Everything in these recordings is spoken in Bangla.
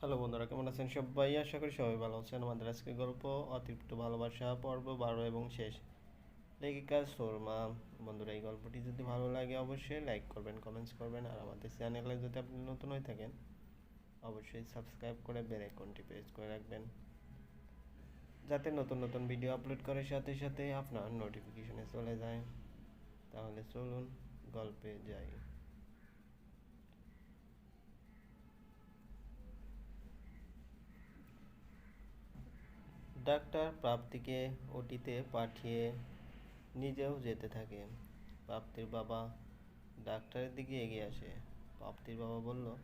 হ্যালো বন্ধুরা, কেমন আছেন সবাই? আশা করি সবাই ভালো আছেন। আমাদের আজকে গল্প, অতিরিক্ত ভালোবাসা, পর্ব, বারো এবং শেষ। লেখিকা সোরমা। বন্ধুরা, এই গল্পটি যদি ভালো লাগে অবশ্যই লাইক করবেন কমেন্টস করবেন, আর আমাদের চ্যানেলে যদি আপনি নতুন হয়ে থাকেন, অবশ্যই সাবস্ক্রাইব করে বেল আইকনটি প্রেস করে রাখবেন। যাতে নতুন নতুন ভিডিও আপলোড করার সাথে সাথে আপনার নোটিফিকেশনে চলে যায়। তাহলে চলুন গল্পে যাই। ডাক্তার প্রাপ্তিকে ওটিতে পাঠিয়ে নিজেও যেতে থাকে। প্রাপ্তির বাবা ডাক্তারের দিকে এগিয়ে আসে। প্রাপ্তির বাবা বলল,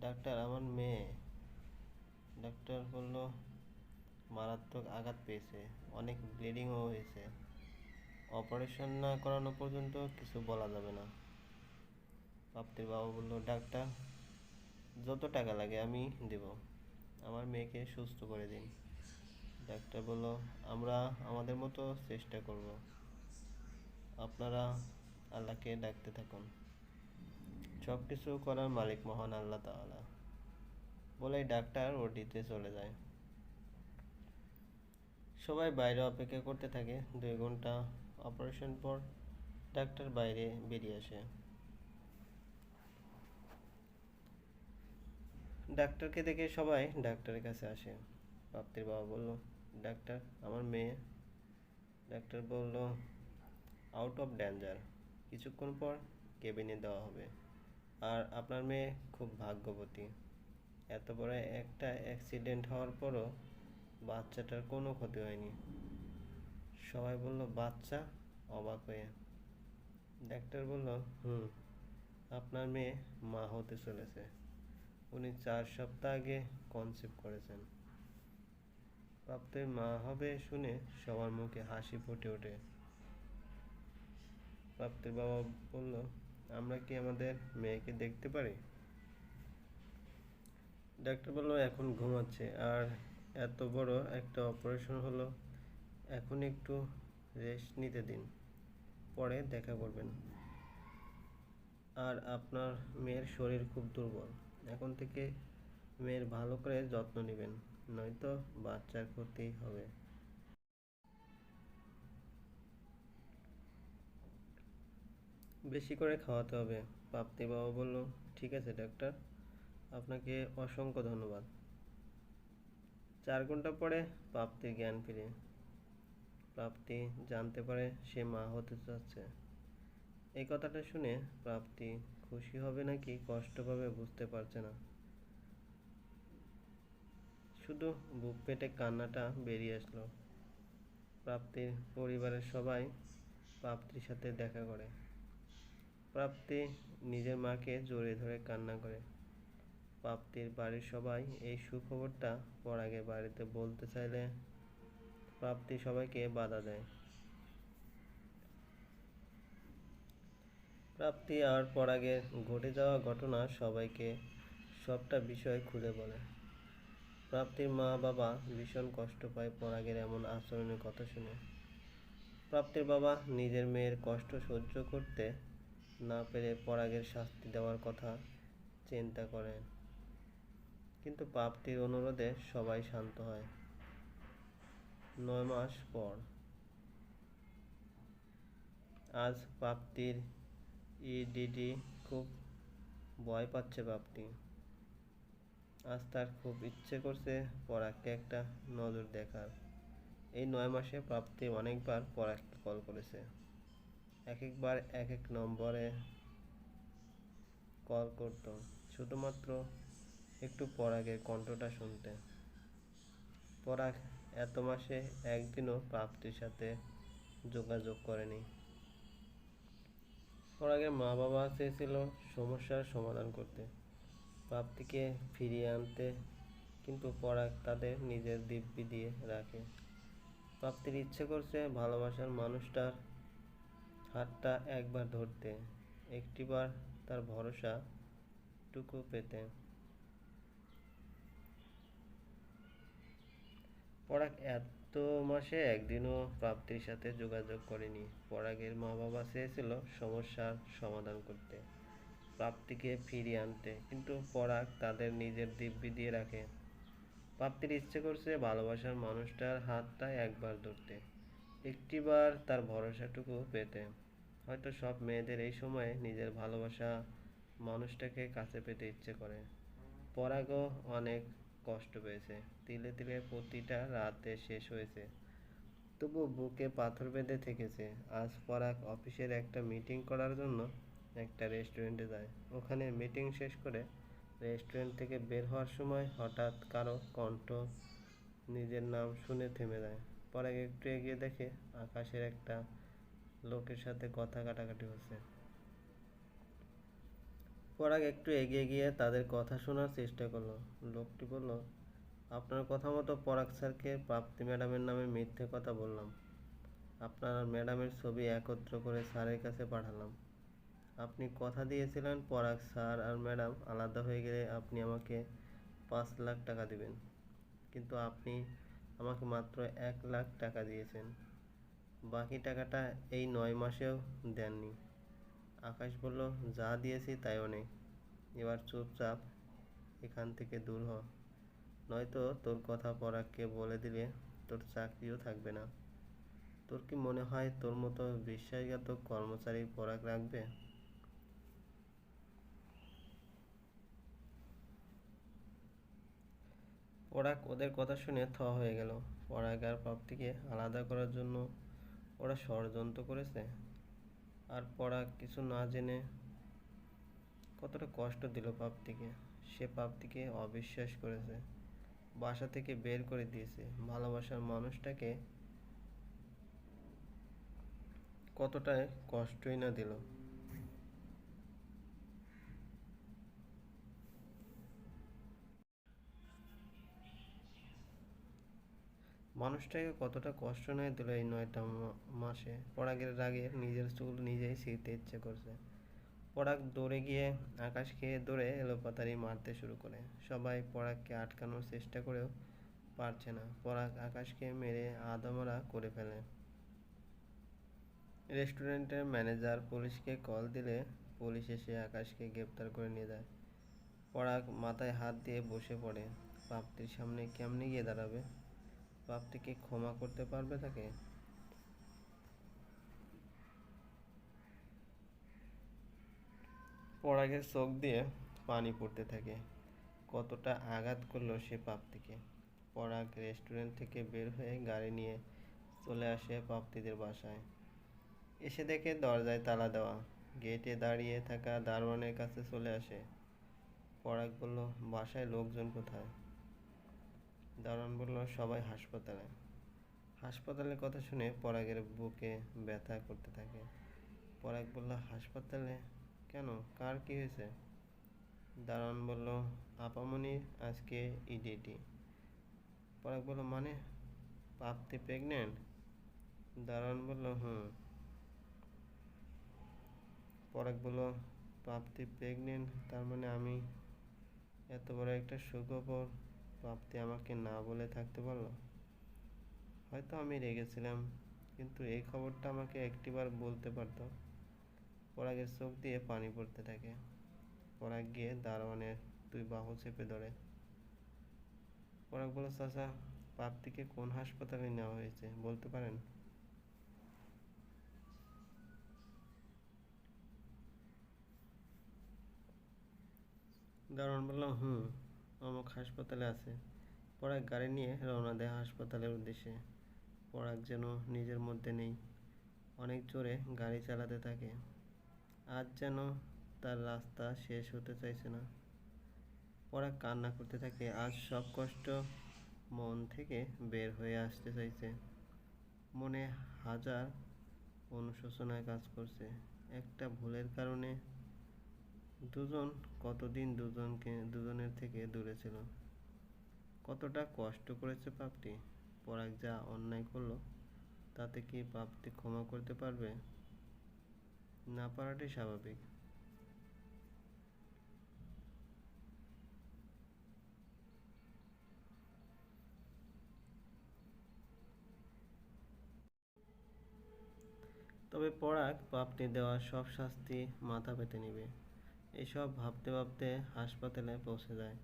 ডাক্তার, আমার মেয়ে। ডাক্তার বলল, মারাত্মক আঘাত পেয়েছে, অনেক ব্লিডিংও হয়েছে। অপারেশন না করানো পর্যন্ত কিছু বলা যাবে না। প্রাপ্তির বাবা বলল, ডাক্তার, যত টাকা লাগে আমি দেব। আমার মেয়েকে সুস্থ করে দিন। ডাক্তার বলল, আমরা আমাদের মতো চেষ্টা করব। আপনারা আল্লাহকে ডাকতে থাকুন। সব কিছু করার মালিক মহান আল্লাহ তাআলা। বলে ডাক্তার ওটিতে চলে যায়। সবাই বাইরে অপেক্ষা করতে থাকে। দুই ঘণ্টা অপারেশন পর ডাক্তার বাইরে বেরিয়ে আসে। ডাক্তারকে দেখে সবাই ডাক্তারের কাছে আসে। প্রাপ্তির বাবা বলল ডাক্তার, আমার মেয়ে। ডাক্তার বলল আউট অফ ডেঞ্জার কিছুক্ষণ পর কেবিনে দেওয়া হবে। আর আপনার মেয়ে খুব ভাগ্যবতী। এত বড় একটা অ্যাক্সিডেন্ট হওয়ার পরও বাচ্চাটার কোনো ক্ষতি হয়নি। সবাই বলল, বাচ্চা? অবাক হয়ে। ডাক্তার বলল, হুম, আপনার মেয়ে মা হতে চলেছে। উনি চার সপ্তাহ আগে কনসেপ্ট করেছেন। প্রাপ্তের মা হবে শুনে সবার মুখে হাসি ফুটে ওঠে। প্রাপ্তের বাবা বলল, আমরা কি আমাদের মেয়েকে দেখতে পারি? ডাক্তার বলল, এখন ঘুমাচ্ছে। আর এত বড় একটা অপারেশন হলো, এখন একটু রেস্ট নিতে দিন, পরে দেখা করবেন। আর আপনার মেয়ের শরীর খুব দুর্বল। এখন থেকে মেয়ের ভালো করে যত্ন নেবেন। নয়তো বাচ্চার ক্ষতি হবে। বেশি করে খাওয়াতে হবে। প্রাপ্তি বাবা বলল, ঠিক আছে, ডাক্তার। আপনাকে অসংখ্য ধন্যবাদ। চার ঘণ্টা পরে প্রাপ্তির জ্ঞান ফিরে। প্রাপ্তি জানতে পারে সে মা হতে চাচ্ছে। এই কথাটা শুনে প্রাপ্তি খুশি হবে নাকি কষ্ট পাবে বুঝতে পারছে না। শুধু বুক পেটে কান্নাটা বেরিয়ে আসলো। প্রাপ্তির পরিবারের সবাই প্রাপ্তির সাথে দেখা করে। প্রাপ্তি নিজের মাকে জড়িয়ে ধরে কান্না করে। প্রাপ্তির বাড়ির সবাই এই সুখবরটা পরাগের বাড়িতে বলতে চাইলে প্রাপ্তি সবাইকে বাধা দেয়। প্রাপ্তি আর পরাগের ঘটে যাওয়া ঘটনা সবাইকে সবটা বিষয় খুলে বলে। প্রাপ্তির মা বাবা ভীষণ কষ্ট পায় পরাগের এমন আচরণের কথা শুনে। প্রাপ্তির বাবা নিজের মেয়ের কষ্ট সহ্য করতে না পেরে পরাগের শাস্তি দেওয়ার কথা চিন্তা করেন। কিন্তু প্রাপ্তির অনুরোধে সবাই শান্ত হয়। নয় মাস পর আজ প্রাপ্তির ইডিডি খুব ভয় পাচ্ছে প্রাপ্তি। আজ তার খুব ইচ্ছে করছে পরাগকে একটা নজর দেখার। এই নয় মাসে প্রাপ্তি অনেকবার পরাগকে কল করেছে। এক একবার এক এক নম্বরে কল করতো, শুধুমাত্র একটু পরাগের কণ্ঠটা শুনতে। পরাগ এত মাসে একদিনও প্রাপ্তির সাথে যোগাযোগ করেনি। পরাগের মা বাবা চেয়েছিল সমস্যার সমাধান করতে। প্রাপ্তিকে ফিরিয়ে আনতে কিন্তু পরাগ তাদের নিজের দিব্যি দিয়ে রাখে। প্রাপ্তির ইচ্ছে করছে ভালোবাসার মানুষটার হাতটা একবার ধরতে, একটিবার তার ভরসা টুকু পেতে। পরাগ এত মাসে একদিনও প্রাপ্তির সাথে যোগাযোগ করেনি। পরাগের মা বাবা চেয়েছিল সমস্যার সমাধান করতে। প্রাপ্তিকে ফিরিয়ে আনতে, কিন্তু পরাগ তাদের নিজের দিব্যি দিয়ে রাখে। প্রাপ্তির ইচ্ছে করছে ভালোবাসার মানুষটার হাতটা একবার ধরতে, একটিবার তার ভরসাটুকু পেতে। হয়তো সব মেয়েদের এই সময়ে নিজের ভালোবাসা মানুষটাকে কাছে পেতে ইচ্ছে করে। পরাগও অনেক কষ্ট পেয়েছে। তিলে তিলে প্রতিটা রাতে শেষ হয়েছে। তবু বুকে পাথর বেঁধে থেকেছে। আজ পরাগ অফিসের একটা মিটিং করার জন্য একটা রেস্টুরেন্টে যায়। ওখানে মিটিং শেষ করে রেস্টুরেন্ট থেকে বের হওয়ার সময় হঠাৎ কারও কণ্ঠ নিজের নাম শুনে থেমে যায়। পরাগ একটু এগিয়ে দেখে আকাশের একটা লোকের সাথে কথা কাটাকাটি হচ্ছে। পরাগ একটু এগিয়ে গিয়ে তাদের কথা শোনার চেষ্টা করল। লোকটি বলল, আপনার কথা মতো পরাগ স্যারকে প্রাপ্তি ম্যাডামের নামে মিথ্যে কথা বললাম। আপনার ম্যাডামের ছবি একত্র করে স্যারের কাছে পাঠালাম। আপনি কথা দিয়েছিলেন পরাগ স্যার আর ম্যাডাম, আলাদা হয়ে গেলে আপনি আমাকে পাঁচ লাখ টাকা দিবেন। কিন্তু আপনি আমাকে মাত্র এক লাখ টাকা দিয়েছেন। বাকি টাকাটা এই নয় মাসেও দেননি। আকাশ বলল, যা দিয়েছি তাই অনেক। এবার চুপচাপ এখান থেকে দূর হ। নয়তো তোর কথা পরাগকে বলে দিলে তোর চাকরিও থাকবে না। তোর কি মনে হয় তোর মতো বিশ্বাসঘাতক কর্মচারী পরাগ রাখবে? পরাগ ওদের কথা শুনে থ হয়ে গেল। পরাগ আর প্রাপ্তিকে আলাদা করার জন্য ওরা ষড়যন্ত্র করেছে। আর পরাগ কিছু না জেনে কতটা কষ্ট দিল প্রাপ্তিকে সে প্রাপ্তিকে অবিশ্বাস করেছে। বাসা থেকে বের করে দিয়েছে। ভালোবাসার মানুষটাকে কতটা কষ্টই না দিল। মানুষটাকে কতটা কষ্ট নয় দিল এই নয়টা মাসে। পরাগের রাগে নিজের চুল নিজেই ছিঁড়তে ইচ্ছে করছে। পরাগ দৌড়ে গিয়ে আকাশ আকাশকে দৌড়ে এলোপাতাড়ি মারতে শুরু করে। সবাই পরাগকে আটকানোর চেষ্টা করেও পারছে না। পরাগ আকাশকে মেরে আদমরা করে ফেলে। রেস্টুরেন্টের ম্যানেজার পুলিশকে কল দিলে পুলিশ এসে আকাশকে গ্রেপ্তার করে নিয়ে যায়। পরাগ মাথায় হাত দিয়ে বসে পড়ে। প্রাপ্তির সামনে কেমনে গিয়ে দাঁড়াবে? প্রাপ্তি কি ক্ষমা করতে পারবে তাকে? পরাগের চোখ দিয়ে পানি পড়তে থাকে। কতটা আঘাত করল সে প্রাপ্তিকে পরাগ রেস্টুরেন্ট থেকে বের হয়ে গাড়ি নিয়ে চলে আসে প্রাপ্তিদের বাসায়। এসে দেখে দরজায় তালা দেওয়া। গেটে দাঁড়িয়ে থাকা দারোয়ানের কাছে চলে আসে। পরাগ বলল, বাসায় লোকজন কোথায়? দারোয়ান বলল, সবাই হাসপাতালে। হাসপাতালের কথা শুনে পরাগের বুকে ব্যথা করতে থাকে। পরাগ বলল, হাসপাতালে? কেন? কার কি হয়েছে? দারোয়ান বলল, আপামনির আজকে ইডিটি। পরাগ বলল মানে? প্রাপ্তি প্রেগনেন্ট? দারোয়ান বলল, হুম। পরাগ বলল প্রাপ্তি প্রেগনেন্ট? তার মানে আমি এত বড় একটা সুখবর প্রাপ্তি আমাকে না বলে থাকতে পারল? হয়তো আমি রেগেছিলাম কিন্তু এই খবরটা আমাকে একটিবার বলতে পারতো। পরাগের চোখ দিয়ে পানি পড়তে থাকে। পরাগ গিয়ে দারোয়ানের দুই বাহু চেপে ধরে। পরাগ বলল, চাচা প্রাপ্তিকে কোন হাসপাতালে নেওয়া হয়েছে, বলতে পারেন? দারোয়ান বললাম হুম। অমুক হাসপাতালে আছে। পরাগ গাড়ি নিয়ে রওনা দেয় হাসপাতালের উদ্দেশ্যে। পরাগ যেন নিজের মধ্যে নেই। অনেক জোরে গাড়ি চালাতে থাকে। আজ যেন তার রাস্তা শেষ হতে চাইছে না। পরাগ কান্না করতে থাকে। আজ সব কষ্ট মন থেকে বের হয়ে আসতে চাইছে। মনে হাজার অনুশোচনায় কাজ করছে। একটা ভুলের কারণে দুজন কতদিন দুজনকে, দুজনের থেকে দূরে ছিল? কতটা কষ্ট করেছে পাপটি? পরাগ যা অন্যায় করল, তাতে কি পাপটি ক্ষমা করতে পারবে? না পারাটাই স্বাভাবিক। তবে পরাগ পাপটি দেওয়া সব শাস্তি মাথা পেতে নেবে। এসব ভাবতে ভাবতে হাসপাতালে পৌঁছে যায়।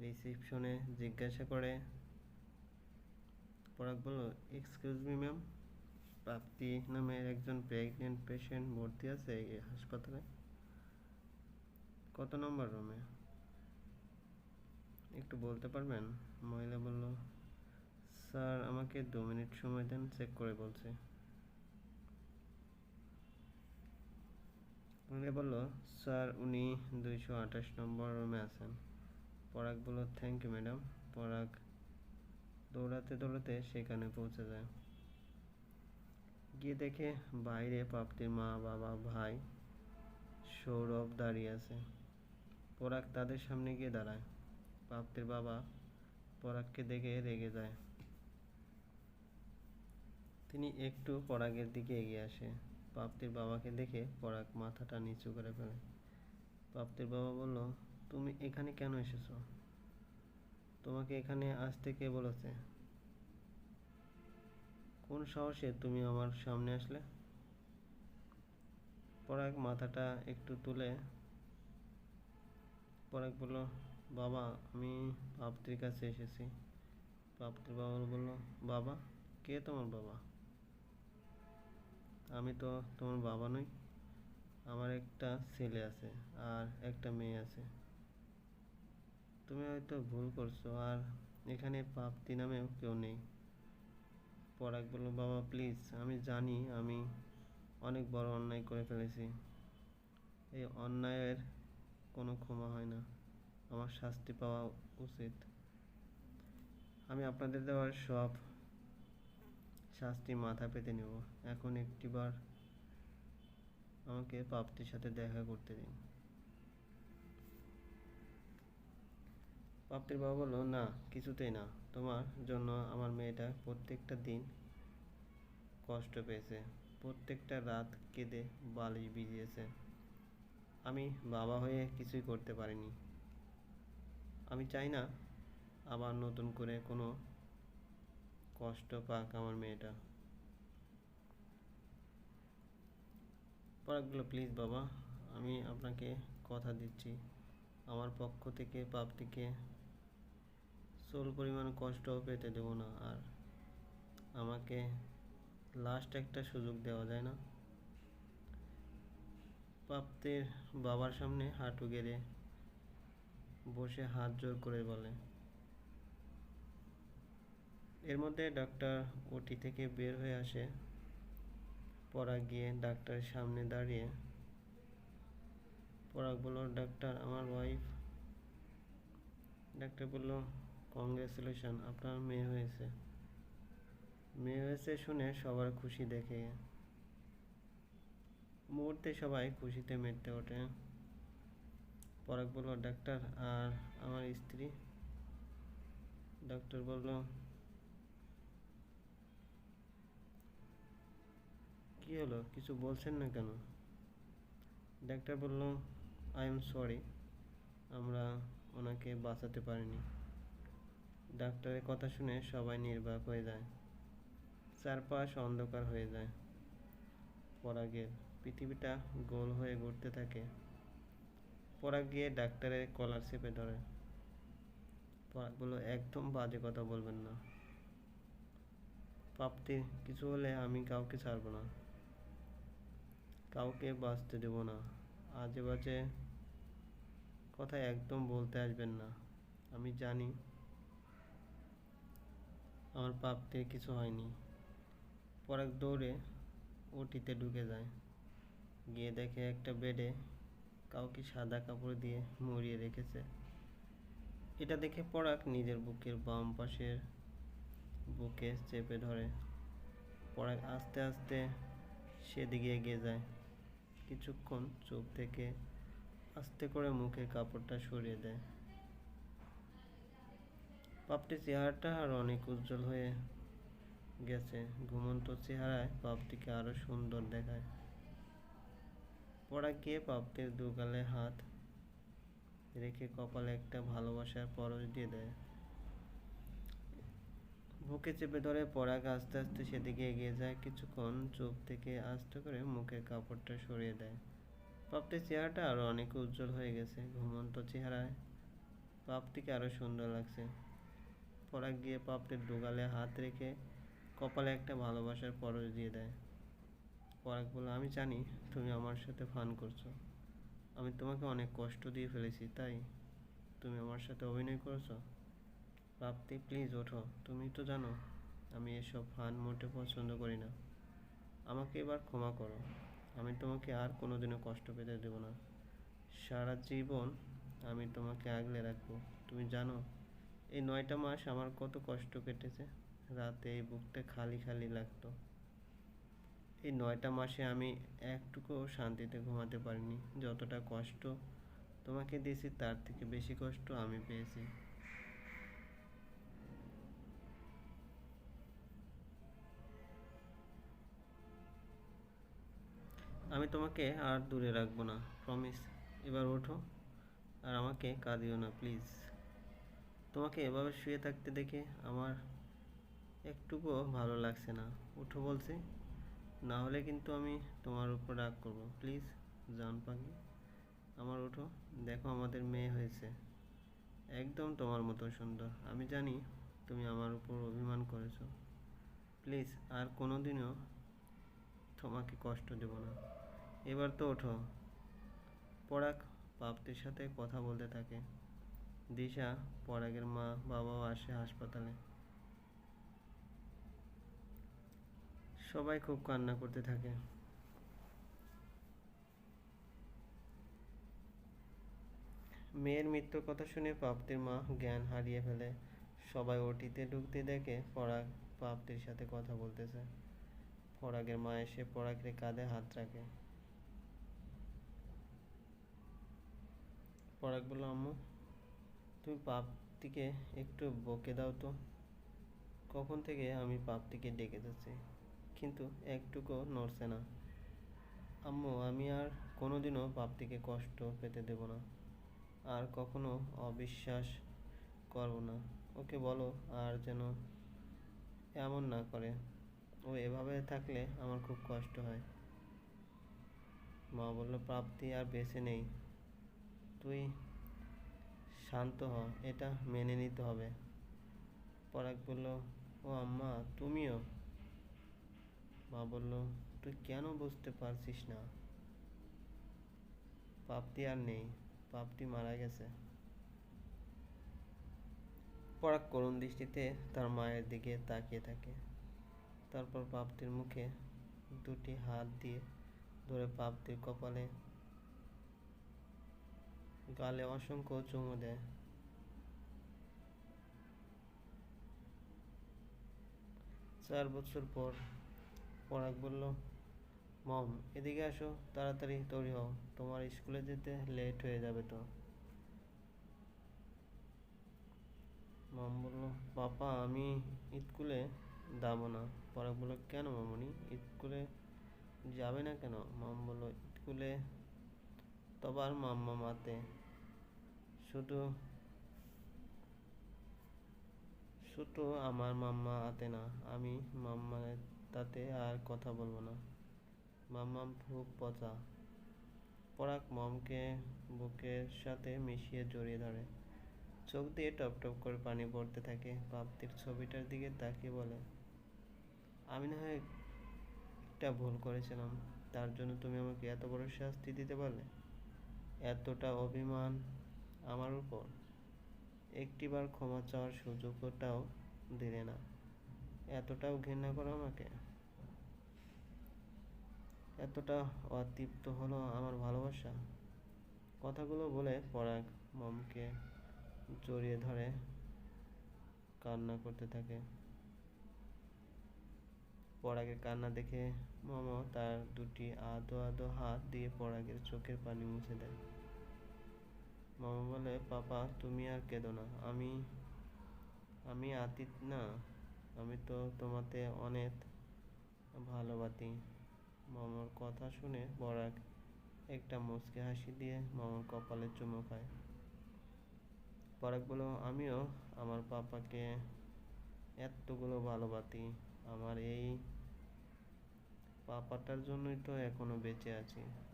রিসিপশনে জিজ্ঞাসা করে, পরাগ বলল এক্সকিউজ মি ম্যাম প্রাপ্তি নামের একজন প্রেগনেন্ট পেশেন্ট ভর্তি আছে এই হাসপাতালে। কত নম্বর রুমে একটু বলতে পারবেন? মহিলা বলল, স্যার, আমাকে দু মিনিট সময় দেন, চেক করে বলছি। মহিলা বলল, স্যার, উনি দুইশো আঠাশ নম্বর রুমে আছেন। পরাগ বলল থ্যাংক ইউ ম্যাডাম পরাগ দৌড়াতে দৌড়াতে সেখানে পৌঁছে যায়। গিয়ে দেখে বাইরে প্রাপ্তির মা, বাবা, ভাই, সৌরভ দাঁড়িয়ে আছে। পরাগ তাদের সামনে গিয়ে দাঁড়ায়। প্রাপ্তির বাবা পরাগকে দেখে রেগে যায়। তিনি একটু পরাগের দিকে এগিয়ে আসে। প্রাপ্তির বাবাকে দেখে পরাগ মাথাটা নিচু করে ফেলে। প্রাপ্তির বাবা বলল, তুমি এখানে কেন এসেছ? তোমাকে এখানে আসতে কে বলেছে? কোন সাহসে তুমি আমার সামনে আসলে? পরাগ মাথাটা একটু তুলে, পরাগ বলল, বাবা, আমি প্রাপ্তির কাছে এসেছি। প্রাপ্তির বাবা বলল, বাবা, কে তোমার বাবা? আমি তো তোমার বাবা নই, আমার একটা ছেলে আছে আর একটা মেয়ে আছে। তুমি হয়তো ভুল করছ আর এখানে প্রাপ্তি নামেও কেউ নেই। পরাগ বলল, বাবা প্লিজ আমি জানি আমি অনেক বড় অন্যায় করে ফেলেছি। এই অন্যায়ের কোনো ক্ষমা হয় না। আমার শাস্তি পাওয়া উচিত। আমি আপনাদের দেওয়ার সব শাস্তি মাথা পেতে নেব। এখন একটিবার আমাকে প্রাপ্তির সাথে দেখা করতে দিন। প্রাপ্তির বাবা বলল, না, কিছুতেই না। তোমার জন্য আমার মেয়েটা প্রত্যেকটা দিন কষ্ট পেয়েছে। প্রত্যেকটা রাত কেঁদে বালিশ ভিজিয়েছে। আমি বাবা হয়ে কিছুই করতে পারিনি। আমি চাই না আবার নতুন করে কোনো কষ্ট পাক আমার মেয়েটা। পরাগগুলো প্লিজ বাবা, আমি আপনাকে কথা দিচ্ছি। আমার পক্ষ থেকে প্রাপ্তিকে সোল পরিমাণ কষ্টও পেতে দেব না, আর আমাকে লাস্ট একটা সুযোগ দেওয়া যায় না। প্রাপ্তির বাবার সামনে হাঁটু গেড়ে বসে হাত জোর করে বলে এর মধ্যে ডাক্তার ওটি থেকে বের হয়ে আসে। পরাগ গিয়ে ডাক্তারের সামনে দাঁড়িয়ে। পরাগ বলল ডাক্তার আমার ওয়াইফ ডাক্তার বলল কংগ্রেচুলেশন আপনার মেয়ে হয়েছে। মেয়ে হয়েছে শুনে সবার খুশি দেখে। মুহূর্তে সবাই খুশিতে মেতে ওঠে। পরাগ বলল ডাক্তার আর আমার স্ত্রী? ডাক্তার বলল কি হলো? কিছু বলছেন না কেন? ডাক্তার বলল আই এম সরি আমরা ওনাকে বাঁচাতে পারিনি। ডাক্তারের কথা শুনে সবাই নির্বাক হয়ে যায়। চারপাশ অন্ধকার হয়ে যায়। পরাগের পৃথিবীটা গোল হয়ে ঘুরতে থাকে। পরাগ গিয়ে ডাক্তারের কলার চেপে ধরে। পরাগ বলল, একদম বাজে কথা বলবেন না। প্রাপ্তির কিছু হলে আমি কাউকে ছাড়ব না। কাউকে বাঁচতে দেব না। আজে বাজে কথা একদম বলতে আসবেন না। আমি জানি আমার প্রাপ্তির কিছু হয়নি। পরাগ দৌড়ে ওটিতে ঢুকে যায়। গিয়ে দেখে একটা বেডে কাউকে সাদা কাপড় দিয়ে মরিয়ে রেখেছে। এটা দেখে পরাগ নিজের বুকের বাম পাশের বুকে চেপে ধরে। পরাগ আস্তে আস্তে সেদিকে এগিয়ে যায়। কিছুক্ষণ চোখ থেকে আস্তে করে মুখের কাপড়টা সরিয়ে দেয়। পাপটির চেহারাটা আর অনেক উজ্জ্বল হয়ে গেছে। ঘুমন্ত চেহারায় পাপটিকে আরও সুন্দর দেখায়। পড়া গিয়ে পাপটির দুগালে হাত রেখে কপালে একটা ভালোবাসার পরশ দিয়ে দেয়। বুকে চেপে ধরে পরাগ আস্তে আস্তে সেদিকে এগিয়ে যায়। কিছুক্ষণ চোখ থেকে আস্তে করে মুখের কাপড়টা সরিয়ে দেয়। প্রাপ্তির চেহারাটা আরও অনেক উজ্জ্বল হয়ে গেছে, ঘুমন্ত চেহারায়। পাপটিকে আরও সুন্দর লাগছে। পরাগ গিয়ে পাপটির ডোগালে হাত রেখে কপালে একটা ভালোবাসার পরশ দিয়ে দেয়। পরাগ বলে, আমি জানি তুমি আমার সাথে ফান করছ। আমি তোমাকে অনেক কষ্ট দিয়ে ফেলেছি, তাই তুমি আমার সাথে অভিনয় করেছ? প্রাপ্তি প্লিজ ওঠো। তুমি তো জানো, আমি এসব ফান মোটে পছন্দ করি না। আমাকে এবার ক্ষমা করো। আমি তোমাকে আর কোনোদিনও কষ্ট পেতে দেবো না। সারা জীবন আমি তোমাকে আগলে রাখব। তুমি জানো, এই নয়টা মাস আমার কত কষ্ট কেটেছে। রাতে এই বুকটা খালি খালি লাগতো। এই নয়টা মাসে আমি একটুকুও শান্তিতে ঘুমাতে পারিনি। যতটা কষ্ট তোমাকে দিয়েছি, তার থেকে বেশি কষ্ট আমি পেয়েছি। আমি তোমাকে আর দূরে রাখব না প্রমিস এবার ওঠো, আর আমাকে কাঁদিও না প্লিজ তোমাকে এভাবে শুয়ে থাকতে দেখে আমার একটুকুও ভালো লাগছে না। উঠো বলছি, না হলে কিন্তু আমি তোমার উপর রাগ করব। প্লিজ জান পাখি আমার উঠো, দেখো আমাদের মেয়ে হয়েছে। একদম তোমার মতো সুন্দর। আমি জানি তুমি আমার উপর অভিমান করেছ। প্লিজ আর কোনোদিনও তোমাকে কষ্ট দেব না। এবার তো ওঠো। পরাগ প্রাপ্তির সাথে কথা বলতে থাকে। দিশা পরাগের মা বাবাও আসে হাসপাতালে। সবাই খুব কান্না করতে থাকে। মেয়ের মৃত্যুর কথা শুনে প্রাপ্তির মা জ্ঞান হারিয়ে ফেলে। সবাই ওটিতে ঢুকতে দেখে পরাগ প্রাপ্তির সাথে কথা বলতেছে। পরাগের মা এসে পরাগের কাঁধে হাত রাখে। পরাগ বলল, আম্মু, তুমি প্রাপ্তিকে একটু বকে দাও তো। কখন থেকে আমি প্রাপ্তিকে ডেকে যাচ্ছি কিন্তু একটুকু নড়ছে না। আম্মু, আমি আর কোনোদিনও প্রাপ্তিকে কষ্ট পেতে দেব না। আর কখনো অবিশ্বাস করব না। ওকে বলো আর যেন এমন না করে। ও এভাবে থাকলে আমার খুব কষ্ট হয়। মা বলল প্রাপ্তি আর বেঁচে নেই। তুই শান্ত হ, এটা মেনে নিতে হবে। পরাগ বলল ও আম্মা, তুমিও? মা বলল, তুই কেন বুঝতে পারছিস না? পাপটি আর নেই, পাপটি মারা গেছে। পরাগ করুণ দৃষ্টিতে তার মায়ের দিকে তাকিয়ে থাকে। তারপর পাপটির মুখে দুটি হাত দিয়ে ধরে পাপটির কপালে গালে অসংখ্য চুমু দেয়। চার বছর পর পরাগ বলল, মম, এদিকে আসো, তাড়াতাড়ি তৈরি হও। তোমার স্কুলে যেতে লেট হয়ে যাবে তো। মম বলল পাপা আমি স্কুলে যাব না। পরাগ বলল, কেন মামনি, স্কুলে যাবে না কেন? মম বলল, স্কুলে তবার মাম্মা মাতে। শুধু শুধু আমার মাম্মা আতে না, আমি মাম্মার তাতে আর কথা বলব না। মাম্মা খুব পচা। পরাগ মমকে বুকের সাথে মিশিয়ে জড়িয়ে ধরে। চোখ দিয়ে টপ টপ করে পানি পড়তে থাকে। প্রাপ্তির ছবিটার দিকে তাকিয়ে বলে, আমি না হয় একটা ভুল করেছিলাম। তার জন্য তুমি আমাকে এত বড় শাস্তি দিতে পারলে? এতটা অভিমান আমার উপর। একটিবার ক্ষমা চাওয়ার সুযোগটাও দিলে না। এতটাও ঘৃণা করো আমাকে। এতটা অতৃপ্ত হলো আমার ভালোবাসা। কথাগুলো বলে পরাগ মমকে জড়িয়ে ধরে কান্না করতে থাকে। পরাগের কান্না দেখে মম তার দুটি আদো আদো হাত দিয়ে পরাগের চোখের পানি মুছে দেয়। মামা বলে, পাপা, তুমি আর কেঁদো না। আমি আমি আতিত না। আমি তো তোমাতে অনেক ভালোবাসি। মামার কথা শুনে বরাক একটা মুচকে হাসি দিয়ে মামার কপালে চুমু খায়। পরাগ বলল আমিও আমার পাপাকে এতগুলো ভালোবাসি। আমার এই পাপাটার জন্যই তো এখনও বেঁচে আছি।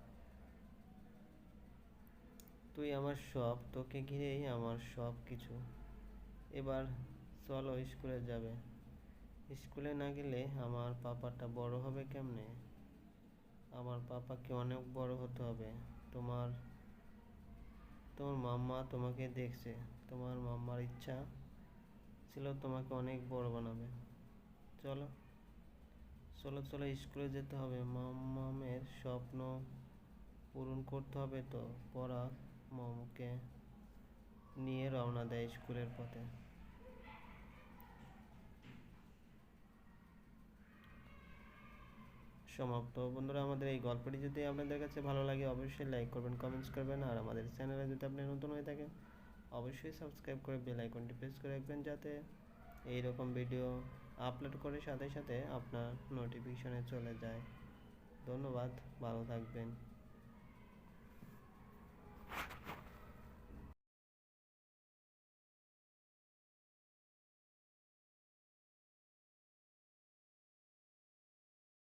তুই আমার সব, তোকে ঘিরেই আমার সব কিছু। এবার চলো স্কুলে যাবে। স্কুলে না গেলে আমার পাপাটা বড় হবে কেমনে? আমার পাপাকে অনেক বড় হতে হবে। তোমার তোমার মাম্মা তোমাকে দেখছে। তোমার মাম্মার ইচ্ছা ছিল তোমাকে অনেক বড় বানাবে। চলো চলো চলো স্কুলে যেতে হবে। মাম্মামের স্বপ্ন পূরণ করতে হবে তো, পড়া মমকে নিয়ে রওনা দেয় স্কুলের পথে। সমাপ্ত। বন্ধুরা, আমাদের এই গল্পটি যদি আপনাদের কাছে ভালো লাগে, অবশ্যই লাইক করবেন কমেন্টস করবেন, আর আমাদের চ্যানেলে যদি আপনি নতুন হয়ে থাকেন, অবশ্যই সাবস্ক্রাইব করে বেল আইকনটি প্রেস করে রাখবেন, যাতে এই রকম ভিডিও আপলোড করে সাথে সাথে আপনার নোটিফিকেশনে চলে যায়। ধন্যবাদ, ভালো থাকবেন।